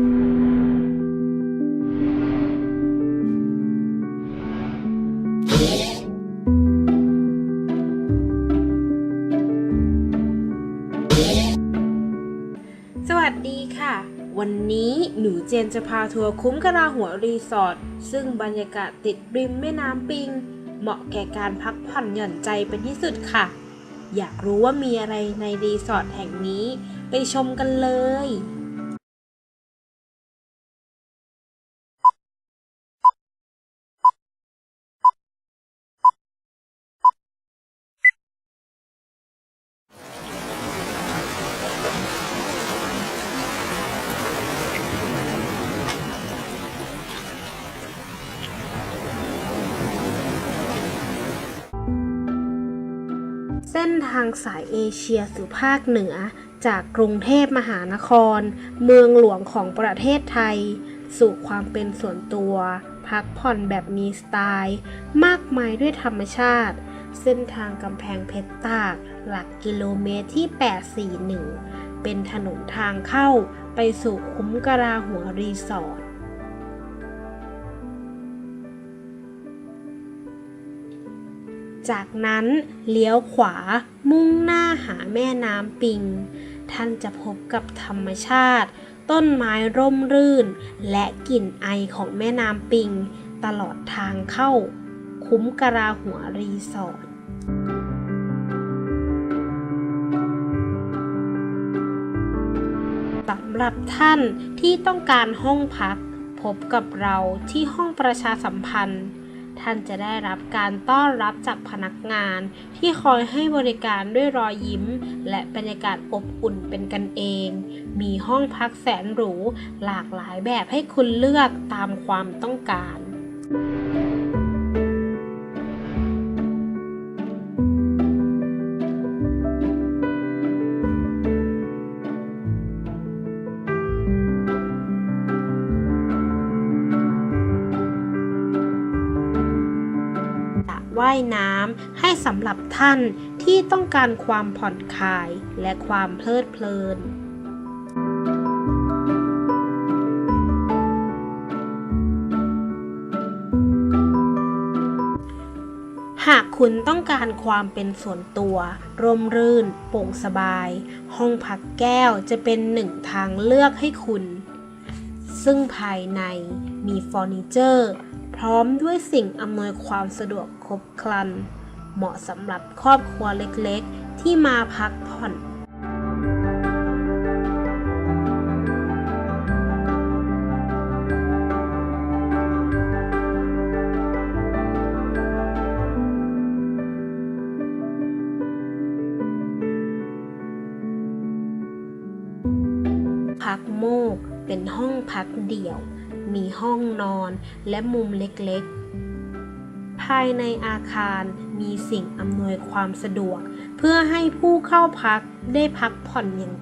สวัสดีค่ะ วันนี้หนูเจนจะพาทัวร์คุ้มกะลาหัวรีสอร์ทซึ่งบรรยากาศติดริมแม่น้ำปิง เหมาะแก่การพักผ่อนหย่อนใจเป็นที่สุดค่ะ อยากรู้ว่ามีอะไรในรีสอร์ทแห่งนี้ ไปชมกันเลย ส้นทางสายเอเชียสู่ภาคเหนือ จากกรุงเทพมหานคร เมืองหลวงของประเทศไทย สู่ความเป็นส่วนตัว พักผ่อนแบบมีสไตล์ มากมายด้วยธรรมชาติ เส้นทางกำแพงเพชรตาก หลักกิโลเมตรที่ 841 เป็นถนนทางเข้าไปสู่คุ้มกะลาหัวรีสอร์ท จากนั้นเลี้ยวขวามุ่งหน้าหาแม่น้ำปิง ท่านจะพบกับธรรมชาติ ต้นไม้ร่มรื่น และกลิ่นไอของแม่น้ำปิง ตลอดทางเข้า คุ้มกะลาหัวรีสอร์ทสำหรับท่านที่ต้องการห้องพัก พบกับเราที่ห้องประชาสัมพันธ์ ท่านจะได้รับการต้อนรับจากพนักงาน ที่คอยให้บริการด้วยรอยยิ้ม และบรรยากาศอบอุ่นเป็นกันเอง มีห้องพักแสนหรูหลากหลายแบบให้คุณเลือกตามความต้องการ ว่ายน้ำให้สำหรับท่านที่ต้องการความผ่อนคลายและความเพลิดเพลินหากคุณต้องการความเป็นส่วนตัว ร่มรื่น โปร่งสบาย ห้องพักแก้วจะเป็นหนึ่งทางเลือกให้คุณ ซึ่งภายในมีเฟอร์นิเจอร์ พร้อมด้วยสิ่งอำนวยความสะดวกครบครัน เหมาะสำหรับครอบครัวเล็กๆ ที่มาพักผ่อนพักโมกเป็นห้องพักเดี่ยว มีห้องนอนและมุมเล็กๆ ภายในอาคารมีสิ่งอำนวยความสะดวก เพื่อให้ผู้เข้าพักได้พักผ่อนอย่าง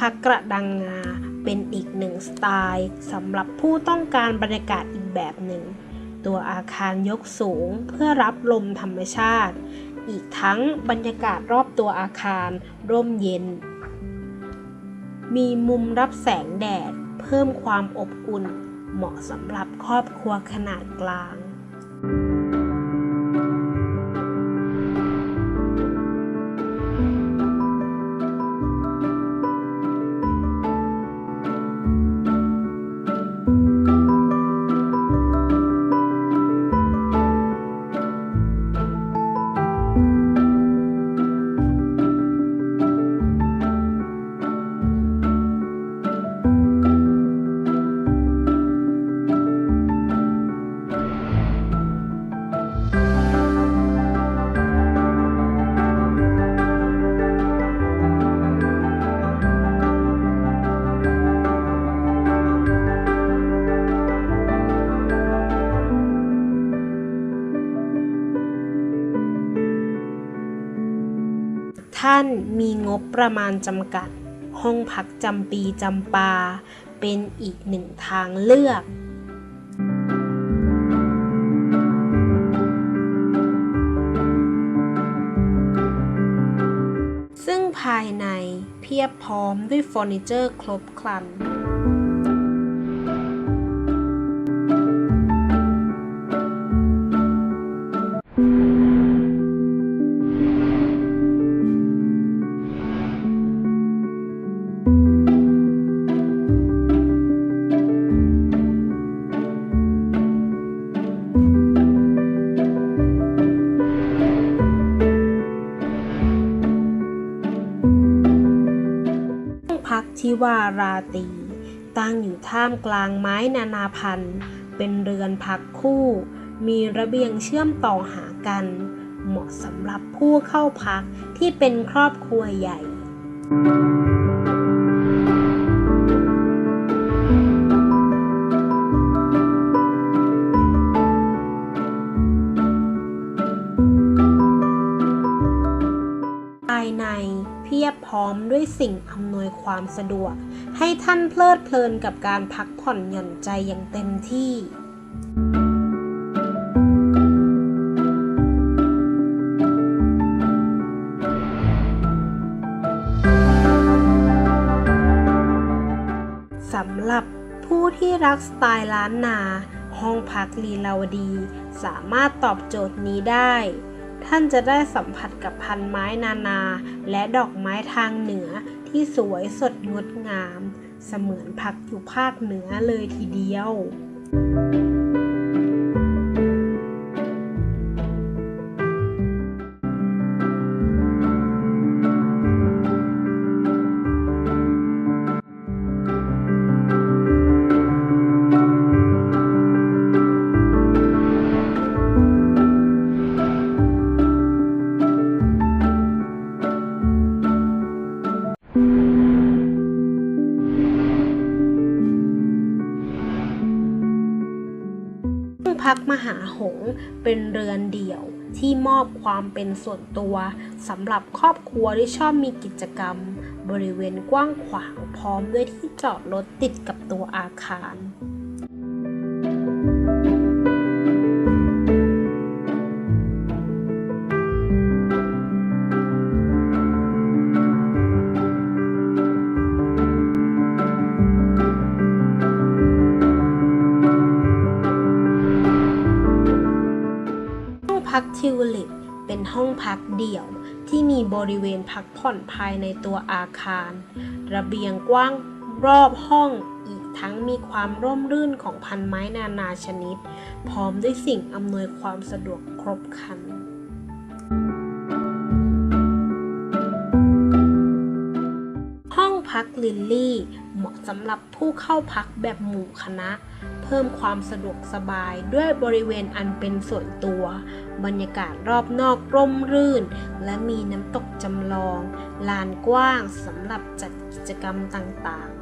พักกระดังงา เป็นอีกหนึ่งสไตล์สำหรับผู้ต้องการบรรยากาศอีกแบบหนึ่ง ตัวอาคารยกสูงเพื่อรับลมธรรมชาติ อีกทั้งบรรยากาศรอบตัวอาคารร่มเย็น มีมุมรับแสงแดด เพิ่มความอบอุ่น เหมาะสำหรับครอบครัวขนาดกลางพ ท่านมีงบประมาณจำกัด ห้องพักจำปีจำปา เป็นอีกหนึ่งทางเลือกซึ่งภายในเพียบพร้อมด้วยเฟอร์นิเจอร์ครบครัน พักทิวาราตี ตั้งอยู่ท่ามกลางไม้นานาพันธุ์ เป็นเรือนพักคู่ มีระเบียงเชื่อมต่อหากัน เหมาะสำหรับผู้เข้าพักที่เป็นครอบครัวใหญ่ พร้อมด้วยสิ่งอำนวยความสะดวก ให้ท่านเพลิดเพลินกับการพักผ่อนหย่อนใจอย่างเต็มที่สำหรับผู้ที่รักสไตล์ล้านนา ห้องพักลีลาวดี สามารถตอบโจทย์นี้ได้ ท่านจะได้สัมผัสกับพันไม้นานา และดอกไม้ทางเหนือที่สวยสดงดงาม เสมือนพักอยู่ภาคเหนือเลยทีเดียวห้อ พักมหาหงเป็นเรือนเดี่ยวที่มอบความเป็นส่วนตัวสำหรับครอบครัวที่ชอบมีกิจกรรม บริเวณกว้างขวางพร้อมด้วยที่จอดรถติดกับตัวอาคาร ทิวลิปเป็นห้องพักเดี่ยวที่มีบริเวณพักผ่อนภายในตัวอาคาร ระเบียงกว้างรอบห้องอีกทั้งมีความร่มรื่นของพันไม้นานาชนิด พร้อมด้วยสิ่งอำนวยความสะดวกครบครันห้องพักลิลลี่เหมาะสำหรับผู้เข้าพักแบบหมู่คณะ เพิ่มความสะดวกสบายด้วยบริเวณอันเป็นส่วนตัว บรรยากาศรอบนอกร่มรื่น และมีน้ำตกจำลอง ลานกว้างสำหรับจัดกิจกรรมต่างๆ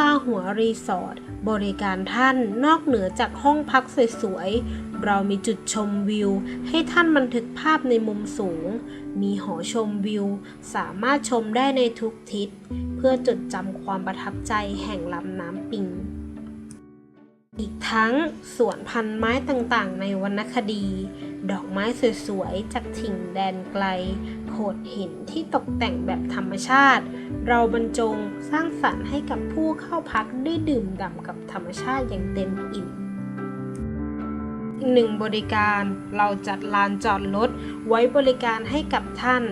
ลาหัวรีสอร์ทบริการท่านนอกเหนือจากห้องพักสวยๆ เรามีจุดชมวิว ให้ท่านบันทึกภาพในมุมสูง มีหอชมวิว สามารถชมได้ในทุกทิศ เพื่อจดจำความประทับใจแห่งลำน้ำปิง อีกทั้งสวนพันไม้ต่างๆ ในวรรณคดี ดอกไม้สวยๆ จากถิ่นแดนไกล โขดหินที่ตกแต่งแบบธรรมชาติ เราบรรจงสร้างสรรค์ให้กับผู้เข้าพักได้ดื่มด่ำกับธรรมชาติอย่างเต็มอิ่มอีกหนึ่งบริการเราจัดลานจอดรถไว้บริการให้กับท่าน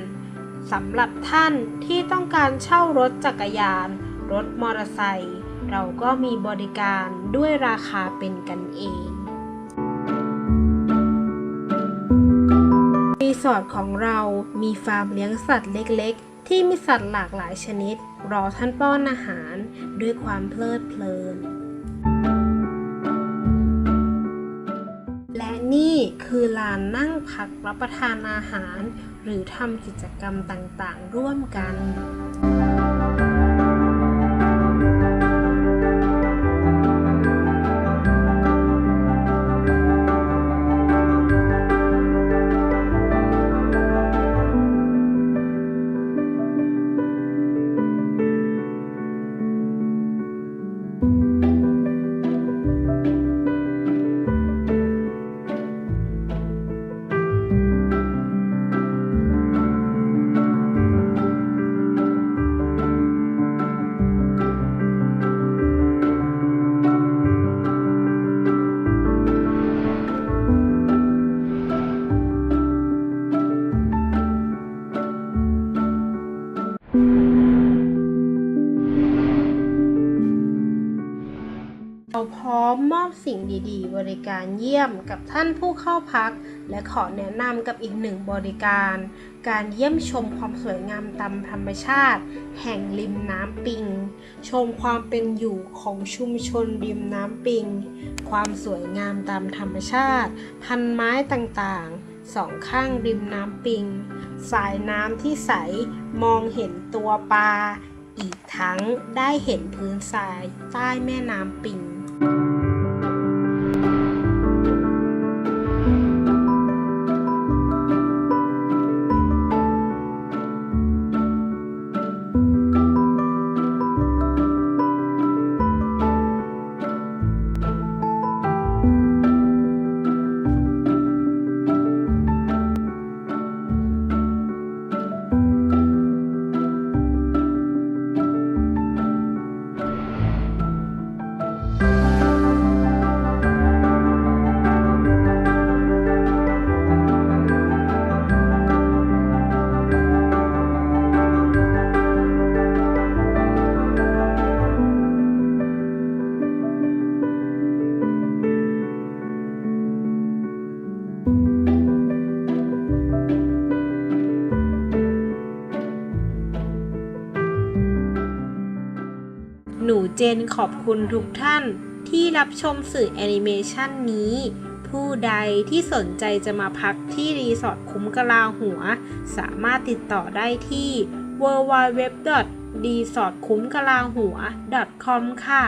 สำหรับท่านที่ต้องการเช่ารถจักรยาน รถมอเตอร์ไซค์เราก็มีบริการด้วยราคาเป็นกันเอง สอร์ทของเรามีฟาร์มเลี้ยงสัตว์เล็กๆ ที่มีสัตว์หลากหลายชนิด รอท่านป้อนอาหารด้วยความเพลิดเพลิน และนี่คือลานนั่งพักรับประทานอาหาร หรือทำกิจกรรมต่างๆ ร่วมกัน สิ่งดีๆ บริการเยี่ยมกับท่านผู้เข้าพัก และขอแนะนำกับอีกหนึ่งบริการ การเยี่ยมชมความสวยงามตามธรรมชาติ แห่งริมน้ำปิง ชมความเป็นอยู่ของชุมชนริมน้ำปิง ความสวยงามตามธรรมชาติ พันไม้ต่างๆสองข้างริมน้ำปิง สายน้ำที่ใสมองเห็นตัวปลาอีกทั้งได้เห็นพื้นทรายใต้แม่น้ำปิง เจนขอบคุณทุกท่านที่รับชมสื่อแอนิเมชันนี้ ผู้ใดที่สนใจจะมาพักที่รีสอร์ทคุ้มกะลาหัว สามารถติดต่อได้ที่ w w w r e s o r t คุ้มกะลาหัว .com ค่ะ